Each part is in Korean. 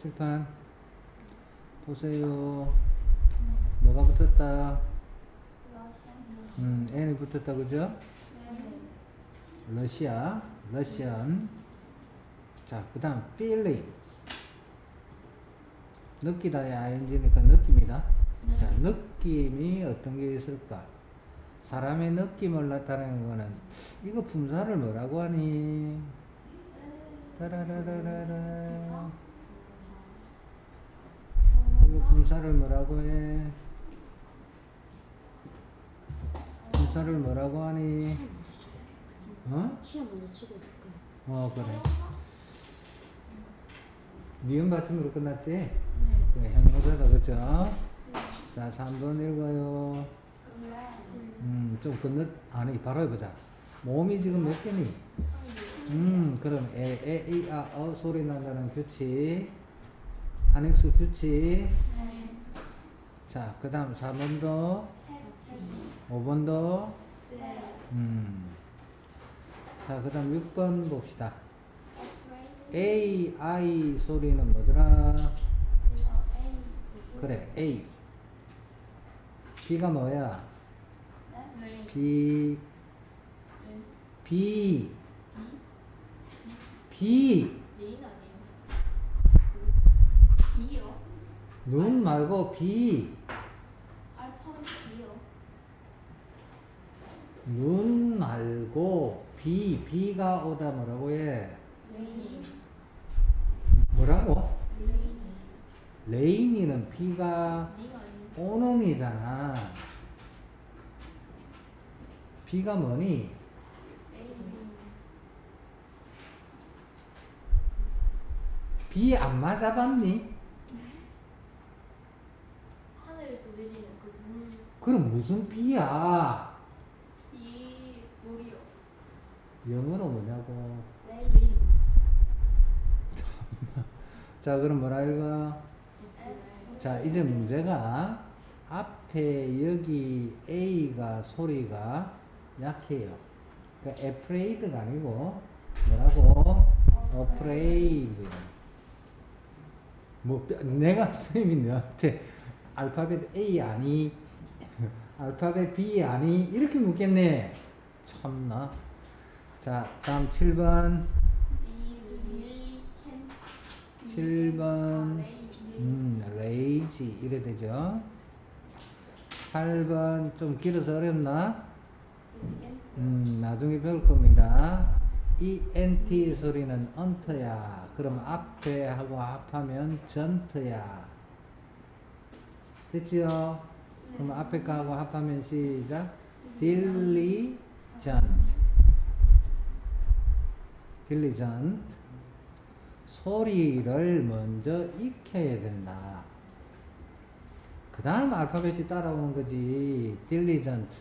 칠판 보세요. 뭐가 붙었다? 음, N이 붙었다, 그죠? 러시아, 러시안. 자, 그 다음, feeling. 느끼다의 ing니까 느낌이다. 자, 느낌이 어떤 게 있을까? 사람의 느낌을 나타내는 거는, 이거 품사를 뭐라고 하니? 따라라라라라. 품사를 뭐라고 해? 품사를 뭐라고 하니? 어? 시험 먼저 치고 있을까요? 어, 그래. 니은 받침으로 끝났지? 그 형용사다, 그죠? 자, 3번 읽어요. 음, 좀 건너, 아니, 바로 해보자. 몸이 지금 몇 개니? 음, 그럼 에, 에, 이, 아, 어 소리 난다는 규칙. 한익수 규칙. 자, 그 다음 4번도, 5번도, 음. 자, 그 다음 6번 봅시다. A, I 소리는 뭐더라? 그래, A. B가 뭐야? B, B, B. 눈 말고 B. 눈 말고 B, B가 오다 뭐라고 해? 뭐라고? 레인이는 B가 오는 이잖아. B가 뭐니? B 안 맞아봤니? 하늘에서 내리는 그럼 무슨 B야? 비 물이요. 영어로 뭐냐고. 레인. 자, 그럼 뭐라 읽어? 자, 이제 문제가 앞에 여기 A가 소리가 약해요. 그러니까 afraid가 아니고 뭐라고? afraid. 뭐 뼈- 내가 선생님이 너한테 알파벳 A 아니? 알파벳 B 아니? 이렇게 묻겠네. 참나. 자, 다음 7번. 리 캔. 7번. 음, 레이지 이래 되죠. 8번 좀 길어서 어렵나? 음, 나중에 배울 겁니다. 이 NT 소리는 언터야. 그럼 앞에 하고 합하면 전트야. 됐지요? 그럼 앞에 거 하고 합하면 시작. diligent. diligent. 소리를 먼저 익혀야 된다. 그 다음 알파벳이 따라오는 거지. diligent.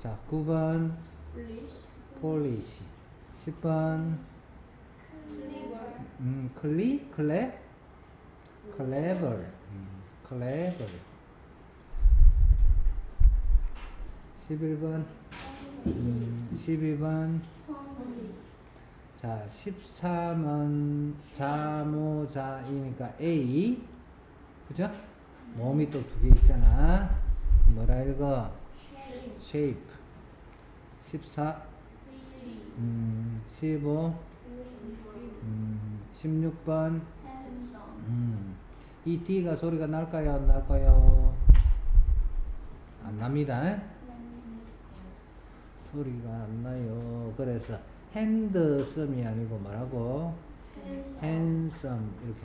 자, 9번 플리시. polish. 10번 음, 클리? 클레? Clever. 음, clever. 11번 음, 12번 자, 13은 자모자이니까 A. 그죠? 몸이 또 두 개 있잖아. 뭐라 읽어? shape. 14, 음, 15, 음, 16번. 음, 이 D가 소리가 날까요? 안 날까요? 안 납니다. 소리가 안 나요. 그래서 핸드썸이 아니고 뭐라고? 핸섬 이렇게.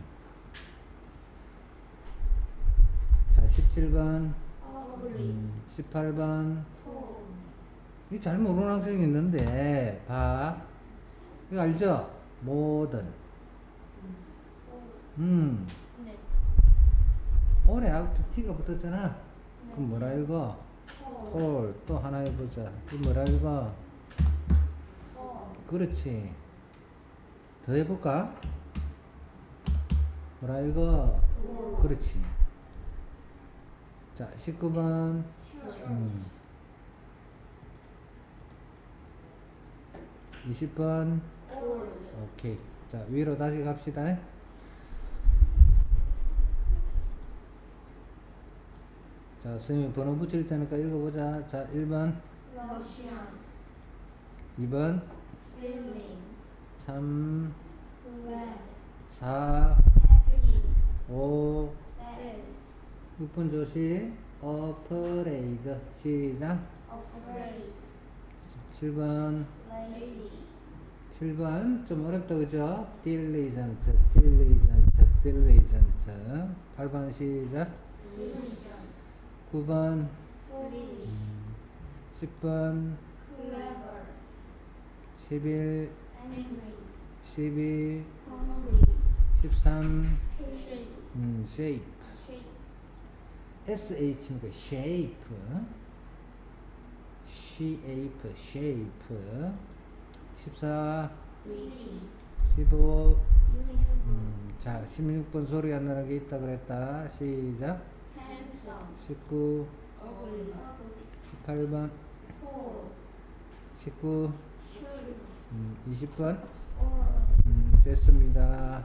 자, 17번, 음, 18번. 이잘 모르는 학생이 있는데 봐. 이거 알죠? 모든. 음. 네. 올해 앞에 T가 붙었잖아. 그럼 뭐라 읽어? 홀. 또 하나 해보자. 그 뭐라 읽어? 그렇지. 더 해볼까? 뭐라 읽어? 그렇지. 자, 19번. 음. 20번. 오케이. 자, 위로 다시 갑시다. 자, 선생님이 번호 붙일 테니까 읽어보자. 자, 1번, 러시안 2번, 필링 3, 글래드 4, 해피 5, 셀 6분 조시, 어퍼레이드. 시작. afraid 7번, lazy 7번. 좀 어렵다, 그죠? diligent, diligent, diligent. 8번 시작. diligent 9번, foolish 10번, clever 11, angry 12, hungry 13, shape 음, shape. SH는 그 shape. shape, shape. 14, reading 15, uniform 음, 자, 16번 소리 안 나는 게 있다 그랬다. 시작. Handsome 19, ugly 18번, poor 19, shrewd 음, 20번. or 음, 됐습니다.